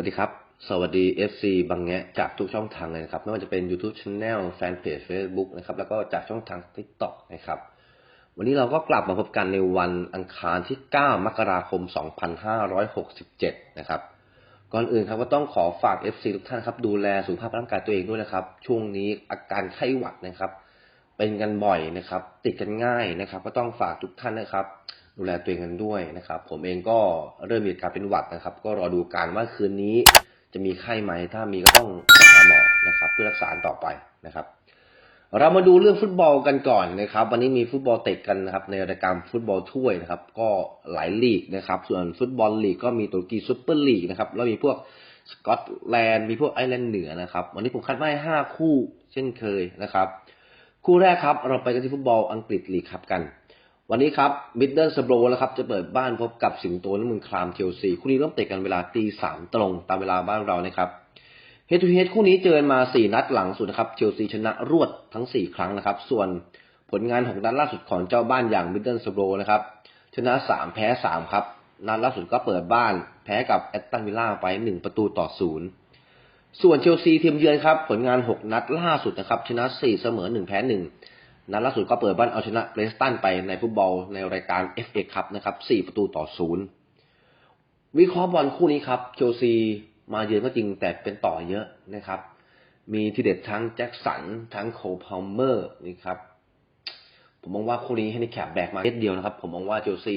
วัสดีครับ สวัสดี FC บางแงะจากทุกช่องทางเลยนะครับไม่ว่าจะเป็น YouTube Channel แฟนเพจ Facebook นะครับ แล้วก็จากช่องทาง TikTok นะครับ วันนี้เราก็กลับมาพบกันในวันอังคารที่ 9 มกราคม 2567 นะครับ ก่อนอื่นครับก็ต้องขอฝาก FC ทุกท่านครับ ดูแลสุขภาพร่างกายตัวเองด้วยนะครับ ช่วงนี้อาการไข้หวัดนะครับ เป็นกันบ่อยนะครับ ติดกันง่ายนะครับ ก็ต้องฝากทุกท่านนะครับ ดูแลตัวเองกันด้วยนะครับ ผมเองก็เริ่มมีอาการเป็นหวัดนะครับ ก็รอดูการว่าคืนนี้จะมีไข้ไหม ถ้ามีก็ต้องหาหมอนะครับ เพื่อรักษาต่อไปนะครับ เรามาดูเรื่องฟุตบอลกันก่อนนะครับ วันนี้มีฟุตบอลเตะกันนะครับ ในรายการฟุตบอลถ้วยนะครับ ก็หลายลีกนะครับ ส่วนฟุตบอลลีกก็มีตุรกีซูเปอร์ลีกนะครับ แล้วมีพวกสกอตแลนด์มีพวกไอร์แลนด์เหนือนะครับ วันนี้ผมคัดมาให้ห้าคู่เช่นเคยนะครับ คู่แรกครับเราไปกันที่ฟุตบอลอังกฤษลีกครับกัน วันนี้ครับมิดเดิลสโบรนะครับจะเปิดบ้านพบกับสิงโตน้ำมือครามเชลซีคู่นี้เริ่มเตะกันเวลาตีสามตรงตามเวลาบ้านเรานะครับเฮดทูเฮดคู่นี้เจอมาสี่นัดหลังสุดนะครับเชลซีชนะรวดทั้งสี่ครั้งนะครับ ส่วนผลงานของนัดล่าสุดของเจ้าบ้านอย่างมิดเดิลสโบรนะครับชนะสามแพ้สามครับ นัดล่าสุดก็เปิดบ้าน แพ้กับแอตตันวิลล่าไปหนึ่งประตูต่อศูนย์ส่วนเชลซีทีมเยือนครับ ผลงานหกนัดล่าสุดนะครับชนะสี่เสมอหนึ่งแพ้หนึ่ง นัดล่าสุดก็เปิดบ้านเอาชนะเกรสตันไปในฟุตบอลในรายการ FA คัพนะครับ4ประตูต่อศูนย์วิเคราะห์บอลคู่นี้ครับเชลซีมาเยือนก็จริงแต่เป็นต่อเยอะนะครับ มีทีเด็ดทั้งแจ็คสันทั้งโคลพาลเมอร์นี่ครับ ผมมองว่าคู่นี้ให้ในแคปแบกมาเม็ดเดียวนะครับ ผมมองว่าเชลซี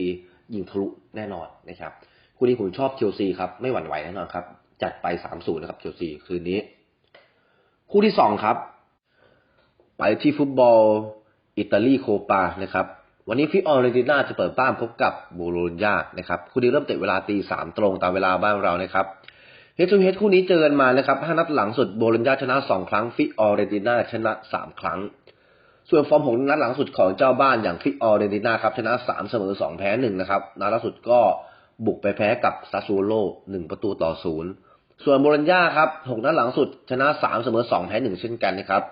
ยิงทะลุแน่นอนนะครับคู่นี้ผมชอบเชลซีครับไม่หวั่นไหวแน่นอนครับ จัดไป3-0นะครับเชลซีคืนนี้ คู่ที่สองครับ ไปที่ฟุตบอล อิตาลีโคปานะครับ วันนี้ฟิออเรนติน่าจะเปิดบ้านพบกับโบโลญญานะครับคู่นี้เริ่มเตะเวลาตีสามตรงตามเวลาบ้านเรานะครับเฮดทูเฮดคู่นี้เจอกันมานะครับห้านัดหลังสุดโบโลญญาชนะสองครั้งฟิออเรนติน่าชนะสามครั้ง ส่วนฟอร์มของนัดหลังสุดของเจ้าบ้านอย่างฟิออเรนติน่าครับชนะสามเสมอสองแพ้หนึ่งนะครับนัดล่าสุดก็บุกไปแพ้กับซาซูโลหนึ่งประตูต่อศูนย์ส่วนโบโลญญาครับหกนัดหลังสุดชนะสามเสมอสองแพ้หนึ่งเช่นกันนะครับ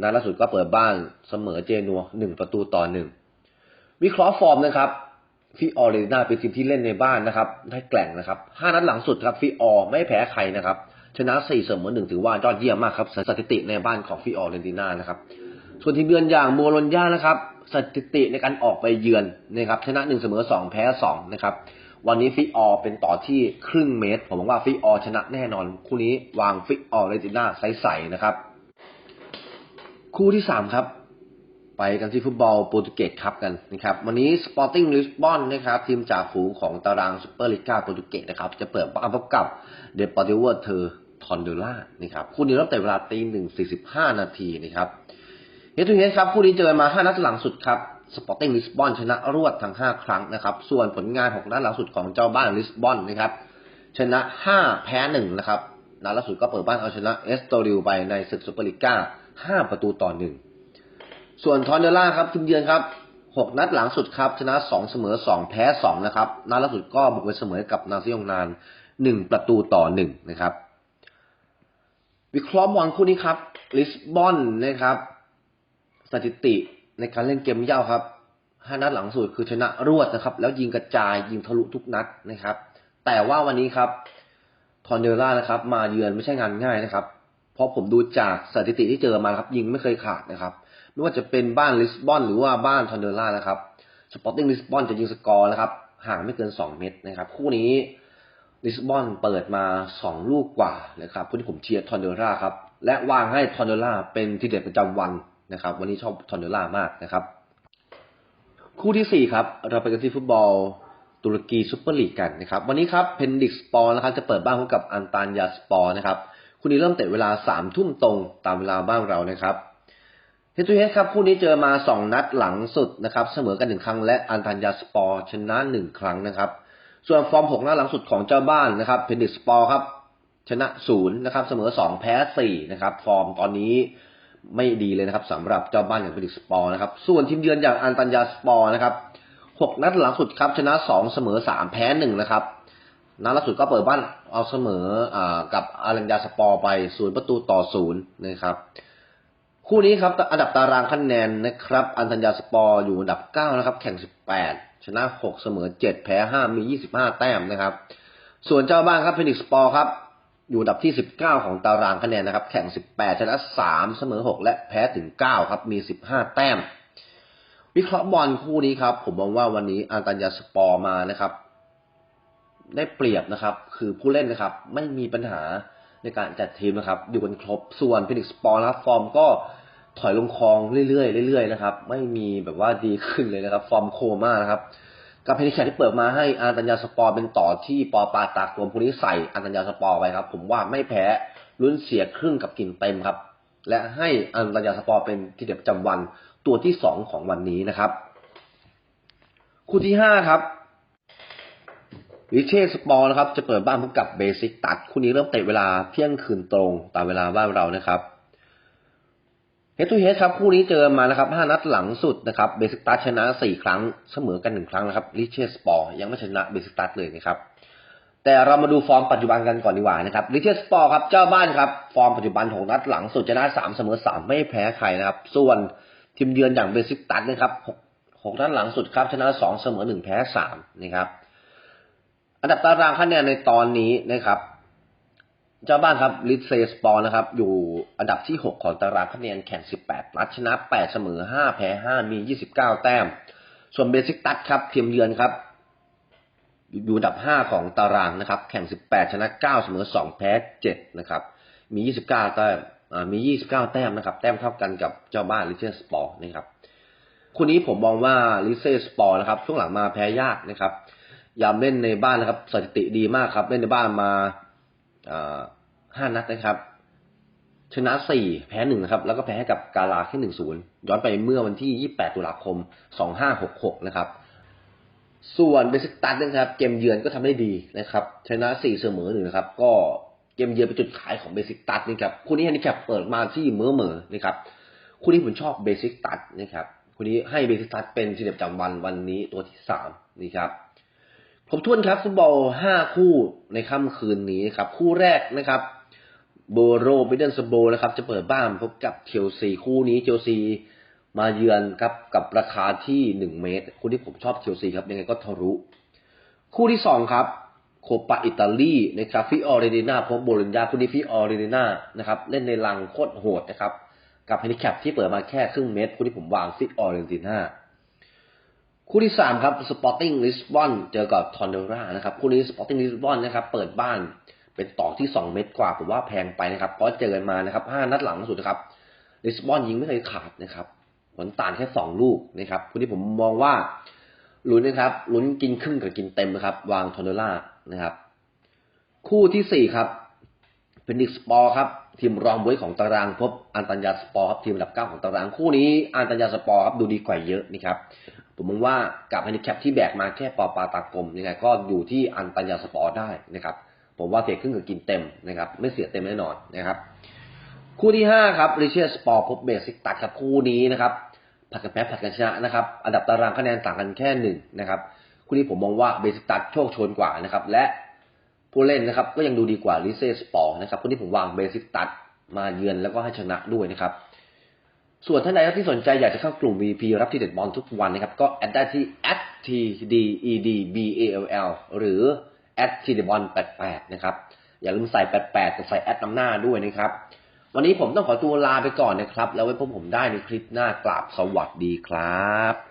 นัดล่าสุดก็เปิดบ้านเสมอเจนัวหนึ่งประตูต่อหนึ่งวิเคราะห์ฟอร์มนะครับฟิออเรติน่าเป็นทีมที่เล่นในบ้านนะครับได้แกล่งนะครับห้านัดหลังสุดครับฟิออไม่แพ้ใครนะครับ ชนะสี่เสมอหนึ่งถือว่ายอดเยี่ยมมากครับสถิติในบ้านของฟิออเรติน่านะครับส่วนทีมเยือนอย่างโบโลญญานะครับ สถิติในการออกไปเยือนนะครับชนะหนึ่งเสมอสองแพ้สองนะครับวันนี้ฟิออเป็นต่อที่ครึ่งเมตร ผมมองว่าฟิออชนะแน่นอน คู่นี้วางฟิออเรติน่าใสๆนะครับ คู่ที่สามครับ ไปกันที่ฟุตบอลโปรตุเกสครับกันนะครับ วันนี้สปอร์ติ้งลิสบอนนะครับทีมจ่าฝูงของตารางซูเปอร์ลิก้าโปรตุเกสนะครับ จะเปิดบ้านพบกับเดปอร์ติโวเทอร์ทอนเดล่านะครับคู่นี้เริ่มแต่เวลาตีหนึ่งสี่สิบห้านาทีนะครับเฮดทูเฮดครับคู่นี้เจอมาห้านัดหลังสุดครับสปอร์ติ้งลิสบอนชนะรวดทั้งห้าครั้งนะครับ ส่วนผลงานของนัดหลังสุดของเจ้าบ้านลิสบอนนะครับ ชนะห้าแพ้หนึ่งนะครับนัดล่าสุดก็เปิดบ้านเอาชนะเอสโตริลไปในศึกซูเปอร์ลิก้า ห้าประตูต่อหนึ่งส่วนทอนเดล่าครับทีมเยือนครับหกนัดหลังสุดครับชนะสองเสมอสองแพ้สองนะครับนัดล่าสุดก็บุกไปเสมอกับนาซิองนานหนึ่งประตูต่อหนึ่งนะครับ วิเคราะห์บอลคู่นี้ครับ ลิสบอนนะครับ สถิติในการเล่นเกมเย่าครับห้านัดหลังสุดคือชนะรวดนะครับ แล้วยิงกระจายยิงทะลุทุกนัดนะครับ แต่ว่าวันนี้ครับทอนเดล่านะครับ มาเยือนไม่ใช่งานง่ายนะครับ พราะผมดูจากสถิติที่เจอมาครับ ยิงไม่เคยขาดนะครับ ไม่ว่าจะเป็นบ้านลิสบอนหรือว่าบ้านทอนเดล่านะครับสปอร์ติ้งลิสบอนจะยิงสกอร์นะครับห่างไม่เกินสองเมตรนะครับ คู่นี้ลิสบอนเปิดมาสองลูกกว่านะครับผู้ที่ผมเชียร์ทอนเดล่าครับ และวางให้ทอนเดล่าเป็นทีเด็ดประจำวันนะครับ วันนี้ชอบทอนเดล่ามากนะครับ คู่ที่สี่ครับ เราไปกันที่ฟุตบอลตุรกีซุปเปอร์ลีกกันนะครับ วันนี้ครับเพนดิกสปอร์นะครับจะเปิดบ้านพบกับอันตานยาสปอร์นะครับ คู่นี้เริ่มเตะเวลาสามทุ่มตรงตามเวลาบ้านเรานะครับเฮตูเฮดครับคู่นี้เจอมาสองนัดหลังสุดนะครับ เสมอกันหนึ่งครั้งและอันตานยาสปอร์ชนะหนึ่งครั้งนะครับ ส่วนฟอร์มหกนัดหลังสุดของเจ้าบ้านนะครับเพนดิกสปอร์ครับชนะศูนย์นะครับ เสมอสองแพ้สี่นะครับ ฟอร์มตอนนี้ไม่ดีเลยนะครับสำหรับเจ้าบ้านอย่างเพนดิกสปอร์นะครับ ส่วนทีมเยือนอย่างอันตันยาสปอร์นะครับหกนัดหลังสุดครับชนะสองเสมอสามแพ้หนึ่งนะครับ นัดล่าสุดก็เปิดบ้านเอาเสมออกับอารัญญาสปอร์ไปศูนย์ประตูต่อศูนย์นะครับ คู่นี้ครับอันดับตารางคะแนนนะครับ อันตัญญาสปอร์อยู่อันดับเก้านะครับ แข่งสิบแปดชนะหกเสมอเจ็ดแพ้ห้ามียี่สิบห้าแต้มนะครับ ส่วนเจ้าบ้านครับเพนิกสปอร์ครับ อยู่อันดับที่19ของตารางคะแนนนะครับ แข่ง18ชนะ3เสมอ6และแพ้ถึง9ครับ มี15แต้ม วิเคราะห์บอลคู่นี้ครับ ผมมองว่าวันนี้อันตัญญาสปอร์มานะครับ ได้เปรียบนะครับ คือผู้เล่นนะครับ ไม่มีปัญหาในการจัดทีมนะครับ อยู่กันครบส่วนฟินิกส์ปอร์นะครับฟอร์มก็ถอยลงคลองเรื่อยๆเรื่อยๆนะครับ ไม่มีแบบว่าดีขึ้นเลยนะครับ ฟอร์มโคม่านะครับกับเพนิแคที่เปิดมาให้อารัญญาสปอร์เป็นต่อที่ปอปาตากรวมผู้นี้ใส่อารัญญาสปอร์ไปครับ ผมว่าไม่แพ้ลุ้นเสียครึ่งกับกินเต็มครับ และให้อารัญญาสปอร์เป็นที่เด็ดจำวันตัวที่สองของวันนี้นะครับ คู่ที่ห้าครับ วิเชสปอร์นะครับจะเปิดบ้านพบกับเบสิกตัดคู่นี้เริ่มเตะเวลาเที่ยงคืนตรงตามเวลาบ้านเรานะครับเฮดทูเฮดครับคู่นี้เจอมานะครับห้านัดหลังสุดนะครับเบสิกตัสชนะสี่ครั้งเสมอกันหนึ่งครั้งนะครับลิเชสปอร์ยังไม่ชนะเบสิกตัสเลยนะครับแต่เรามาดูฟอร์มปัจจุบันกันก่อนดีกว่านะครับลิเชสปอร์ครับเจ้าบ้านครับฟอร์มปัจจุบันของนัดหลังสุดชนะสามเสมอสามไม่แพ้ใครนะครับส่วนทีมเยือนอย่างเบสิกตัสนะครับหกหกนัดหลังสุดครับชนะสองเสมอหนึ่งแพ้สามนะครับ อันดับตารางคะแนนในตอนนี้นะครับ เจ้าบ้านครับลิเซสปอร์นะครับ อยู่อันดับที่ 6 ของตารางคะแนนแข่ง 18นัดชนะ 8 เสมอ 5 แพ้ 5 มี 29 แต้ม ส่วนเบสิกตัดครับทีมเยือนครับ อยู่อันดับ 5 ของตารางนะครับ แข่ง 18 ชนะ 9 เสมอ 2 แพ้ 7 นะครับ มี 29 แต้มอ่ามี 29 แต้มนะครับ แต้มเท่ากันกับเจ้าบ้านลิเซสปอร์นะครับคู่นี้ผมมองว่าลิเซสปอร์นะครับช่วงหลังมาแพ้ยากนะครับ ยามเล่นในบ้านนะครับ สถิติดีมากครับ เล่นในบ้านมาห้านัดนะครับ ชนะสี่แพ้หนึ่งนะครับ แล้วก็แพ้ให้กับกาลาแค่หนึ่งศูนย์ย้อนไปเมื่อวันที่ยี่แปดตุลาคมสองห้าหกหกนะครับ ส่วนเบสิกตันนะครับ เกมเยือนก็ทำได้ดีนะครับ ชนะสี่เสมอหนึ่งนะครับ ก็เกมเยือนเป็นจุดขายของเบสิกตันนะครับคู่นี้นดิแคปเปิดมาที่เมื่อเมือนะครับคู่นี้ผมชอบเบสิกตันนะครับคู่นี้ให้เบสิกตันเป็นทีเด็ดประจำวันวันนี้ตัวที่สามนี่ครับ ผมทวนครับฟุตบอล 5 คู่ในค่ำคืนนี้ครับ คู่แรกนะครับโบโรบิเดนสโบนะครับ จะเปิดบ้านพบกับเชลซีคู่นี้เชลซีมาเยือนครับกับราคาที่1เมตร คู่ที่ผมชอบเชลซีครับยังไงก็ทะลุคู่ที่2ครับโคปาอิตาลีนะครับฟิออเรตินาพบโบโลญญาคู่นี้ฟิออเรตินานะครับเล่นในลังโคตรโหดนะครับ กับแฮนิแคปที่เปิดมาแค่ครึ่งเมตร คู่ที่ผมวางฟิออเรตินา คู่ที่สามครับสปอร์ติ้งลิสบอนเจอกับทอนเดรานะครับคู่นี้สปอร์ติ้งลิสบอนนะครับเปิดบ้านเป็นต่อที่สองเมตรกว่าผมว่าแพงไปนะครับเพราะเจอกันมานะครับห้านัดหลังสุดนะครับลิสบอนยิงไม่เคยขาดนะครับผลต่างแค่สองลูกนะครับคู่นี้ผมมองว่าลุ้นนะครับลุ้นกินครึ่งกับกินเต็มนะครับ วางทอนเดรานะครับ คู่ที่สี่ครับเป็นดิกสปอร์ครับทีมรองบวยของตารางพบอันตัญญาสปอร์ครับทีมอันดับเก้าของตารางคู่นี้อันตัญญาสปอร์ครับดูดีกว่าเยอะนะครับ ผมมองว่ากับแฮนดิแคปที่แบกมาแค่ปอปาตากลมยังไงก็อยู่ที่อันตัญญาสปอร์ได้นะครับ ผมว่าเสียครึ่งกับกินเต็มนะครับ ไม่เสียเต็มแน่นอนนะครับ คู่ที่ห้าครับริเชียสปอร์พบเบสิกตัดครับคู่นี้นะครับผัดกันแพ้ผัดกันชนะนะครับ อันดับตารางคะแนนต่างกันแค่หนึ่งนะครับคู่นี้ผมมองว่าเบสิกตัดโชคชนกว่านะครับ และผู้เล่นนะครับ ก็ยังดูดีกว่าลิเซสปอร์นะครับคู่นี้ผมวางเบสิกตัดมาเยือนแล้วก็ให้ชนะด้วยนะครับ ส่วนท่านใดที่สนใจอยากจะเข้ากลุ่ม VP รับทีเด็ดบอลทุกวันนะครับ ก็แอดได้ที่ @tdedball หรือ @tdball88 นะครับ อย่าลืมใส่ 88กับใส่แอดนำหน้าด้วยนะครับ วันนี้ผมต้องขอตัวลาไปก่อนนะครับ แล้วไว้พบผมได้ในคลิปหน้ากราบสวัสดีครับ